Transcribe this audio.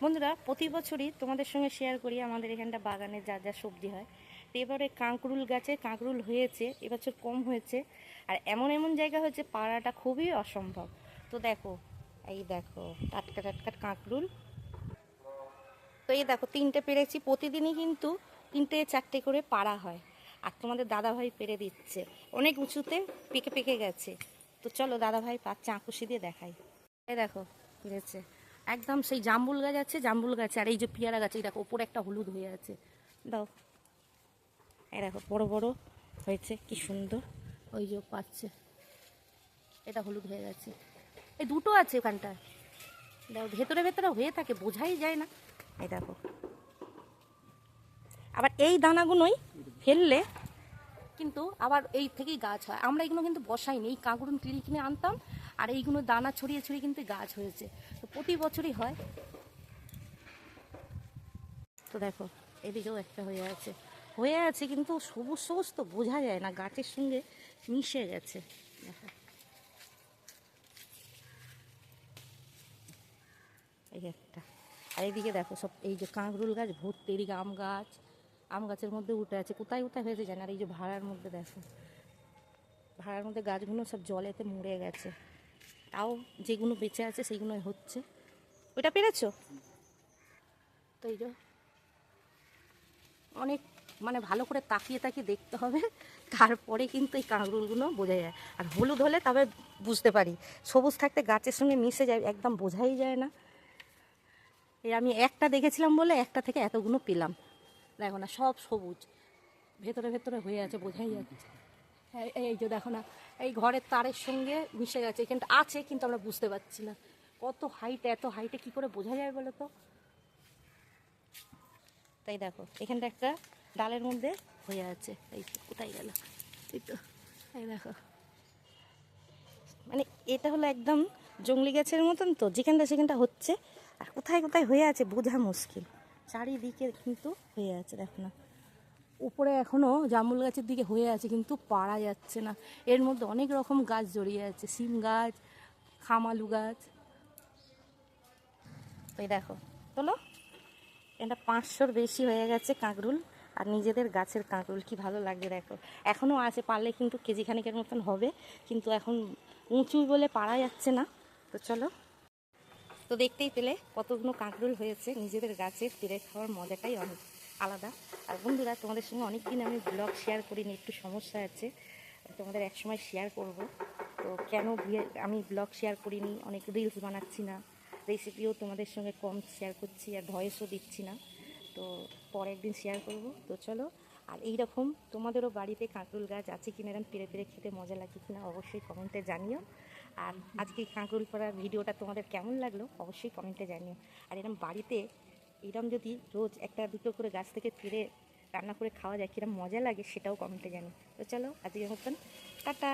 বন্ধুরা, প্রতি বছরই তোমাদের সঙ্গে শেয়ার করি আমাদের এখানটা বাগানে যা যা সবজি হয়। তো এবারে কাঁকরুল গাছে কাঁকরুল হয়েছে, এবছর কম হয়েছে। আর এমন এমন জায়গা হয়েছে, পাড়াটা খুবই অসম্ভব। তো দেখো, এই দেখো, টাটকা টাটকা কাঁকরুল। তো এই দেখো, তিনটে পেরেছি। প্রতিদিনই কিন্তু তিনটে চারটে করে পাড়া হয়। আর তোমাদের দাদাভাই পেরে দিচ্ছে। অনেক উঁচুতে পেকে পেকে গেছে। তো চলো দাদাভাই পাচ্ছে আঁকুশি দিয়ে দেখাই। এই দেখো পেরেছে একদম সেই জাম্বুল গাছ আছে জাম্বুল গাছ। আর এই যে পেয়ারা গাছ এই দেখো ওপরে একটা হলুদ হয়ে আছে। দাও। এই দেখো বড় বড় হয়েছে কি সুন্দর। ওই যে পাচ্ছে। এটা হলুদ হয়ে গেছে। এই দুটো আছে ওখানটায়। দেখো ভেতরে ভেতরে হয়ে থাকে বোঝাই যায় না। এই দেখো। আবার এই দানাগুলোই ফেললে কিন্তু আবার এই থেকেই গাছ হয়। আমরা এগুলো কিন্তু বসাইনি। এই কাঁকড়ুন কিনে কিনে আনতাম আর এইগুলো দানা ছড়িয়ে ছড়িয়ে কিন্তু গাছ হয়েছে। প্রতি বছরই হয়। তো দেখো, এদিকেও একটা হয়ে আছে। হয়ে আছে কিন্তু সবুজ সবুজ তো বোঝা যায় না, গাছের সঙ্গে মিশে গেছে। দেখো। এই একটা। আর এইদিকে দেখো সব, এই যে কাঁকরুল গাছ ভর্তি এদিকে আম গাছ, আম গাছের মধ্যে উঠে আছে। কোথায় কোথায় হয়েছে জানি আর এই যে ভাড়ার মধ্যে দেখো। ভাড়ার মধ্যে গাছগুলো সব জলেতে মরে গেছে। তাও যেগুলো বেঁচে আছে সেইগুলো হচ্ছে। ওইটা পেরেছ? তো অনেক মানে ভালো করে তাকিয়ে তাকিয়ে দেখতে হবে, তারপরে কিন্তু এই কাঁকরুলগুলো বোঝা যায়। আর হলুদ হলে তবে বুঝতে পারি, সবুজ থাকতে গাছের সঙ্গে মিশে যায়, একদম বোঝাই যায় না। এই আমি একটা দেখেছিলাম বলে একটা থেকে এতগুলো পেলাম। দেখো না, সব সবুজ, ভেতরে ভেতরে হয়ে আছে, বোঝাই যাচ্ছে। এই- এই যে দেখো না, এই ঘরের তারের সঙ্গে মিশে গেছে, এখানটা আছে, কিন্তু আমরা বুঝতে পারছি না। কত হাইট এত হাইটে কি করে বোঝা যায় বলো তো? তাই দেখো, এখানটা একটা ডালের মধ্যে হয়ে আছে। এই কোথায় গেল? এই তো, এই দেখো। মানে এটা হলো একদম জঙ্গলি গাছের মতন তো, যেখানটা সেখানটা হচ্ছে, আর কোথায় কোথায় হয়ে আছে বোঝা মুশকিল। চারিদিকে কিন্তু হয়ে আছে, দেখো না। উপরে এখনও জামুল গাছের দিকে হয়ে আছে, কিন্তু পারা যাচ্ছে না। এর মধ্যে অনেক রকম গাছ জড়িয়ে আছে সিম গাছ, খামালু গাছ। ওই দেখো, তোলো। এটা পাঁচশোর বেশি হয়ে গেছে কাঁকরুল, আর নিজেদের গাছের কাঁকরুল, কি ভালো লাগছে দেখো। এখনও আছে, পারলে কিন্তু কেজি খানিকের মতন হবে, কিন্তু এখন উঁচু বলে পারা যাচ্ছে না। তো চলো। তো দেখতেই পেলে কতগুলো কাঁকরুল হয়েছে, নিজেদের গাছে পেরে খাওয়ার মজাটাই অনেক। আলাদা। আর বন্ধুরা, তোমাদের সঙ্গে অনেক দিন আমি ব্লগ শেয়ার করিনি, একটু সমস্যা আছে। তোমাদের একসময় শেয়ার করব। তো কেন আমি ব্লগ শেয়ার করিনি, অনেক রিলস বানাচ্ছি না। রেসিপিও তোমাদের সঙ্গে কম শেয়ার করছি আর ভয়েসও দিচ্ছি না। তো পরে একদিন শেয়ার করব। তো চলো, আর এই রকম তোমাদেরও বাড়িতে কাঁকরুল গাছ আছে কিনা এরকম পেরে পেরে খেতে মজা লাগে কিনা অবশ্যই কমেন্টে জানিও। আর আজকে কাঁকরুল করার ভিডিওটা তোমাদের কেমন লাগল অবশ্যই কমেন্টে জানিও। আর এরকম বাড়িতে এরকম যদি রোজ একটা দুটো করে গাছ থেকে ফিরে রান্না করে খাওয়া যায়, কিরম মজা লাগে সেটাও কমেন্টে জানি তো চলো, আজকের মতন, টাটা।